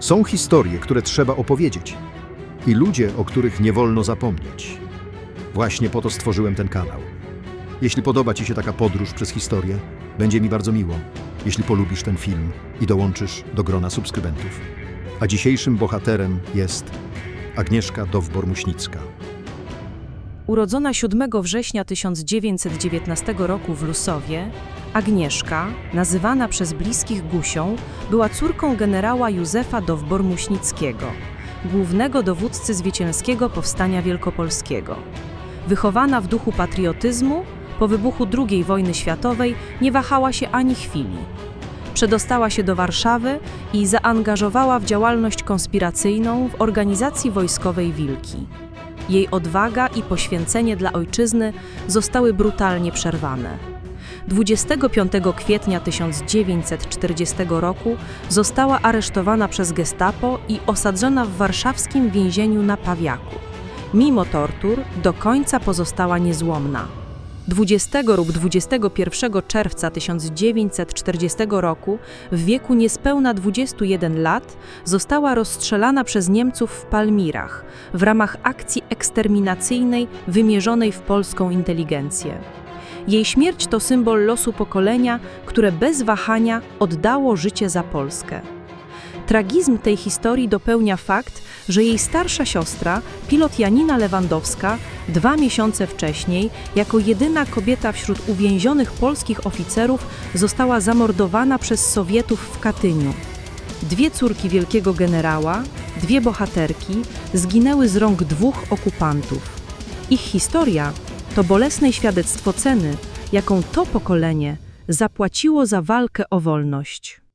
Są historie, które trzeba opowiedzieć i ludzie, o których nie wolno zapomnieć. Właśnie po to stworzyłem ten kanał. Jeśli podoba Ci się taka podróż przez historię, będzie mi bardzo miło, jeśli polubisz ten film i dołączysz do grona subskrybentów. A dzisiejszym bohaterem jest Agnieszka Dowbor-Muśnicka. Urodzona 7 września 1919 roku w Lusowie, Agnieszka, nazywana przez bliskich Gusią, była córką generała Józefa Dowbor-Muśnickiego, głównego dowódcy zwycięskiego powstania wielkopolskiego. Wychowana w duchu patriotyzmu, po wybuchu II wojny światowej nie wahała się ani chwili. Przedostała się do Warszawy i zaangażowała w działalność konspiracyjną w organizacji wojskowej Wilki. Jej odwaga i poświęcenie dla ojczyzny zostały brutalnie przerwane. 25 kwietnia 1940 roku została aresztowana przez Gestapo i osadzona w warszawskim więzieniu na Pawiaku. Mimo tortur do końca pozostała niezłomna. 20 lub 21 czerwca 1940 roku, w wieku niespełna 21 lat, została rozstrzelana przez Niemców w Palmirach w ramach akcji eksterminacyjnej wymierzonej w polską inteligencję. Jej śmierć to symbol losu pokolenia, które bez wahania oddało życie za Polskę. Tragizm tej historii dopełnia fakt, że jej starsza siostra, pilot Janina Lewandowska, dwa miesiące wcześniej, jako jedyna kobieta wśród uwięzionych polskich oficerów, została zamordowana przez Sowietów w Katyniu. Dwie córki wielkiego generała, dwie bohaterki, zginęły z rąk dwóch okupantów. Ich historia to bolesne świadectwo ceny, jaką to pokolenie zapłaciło za walkę o wolność.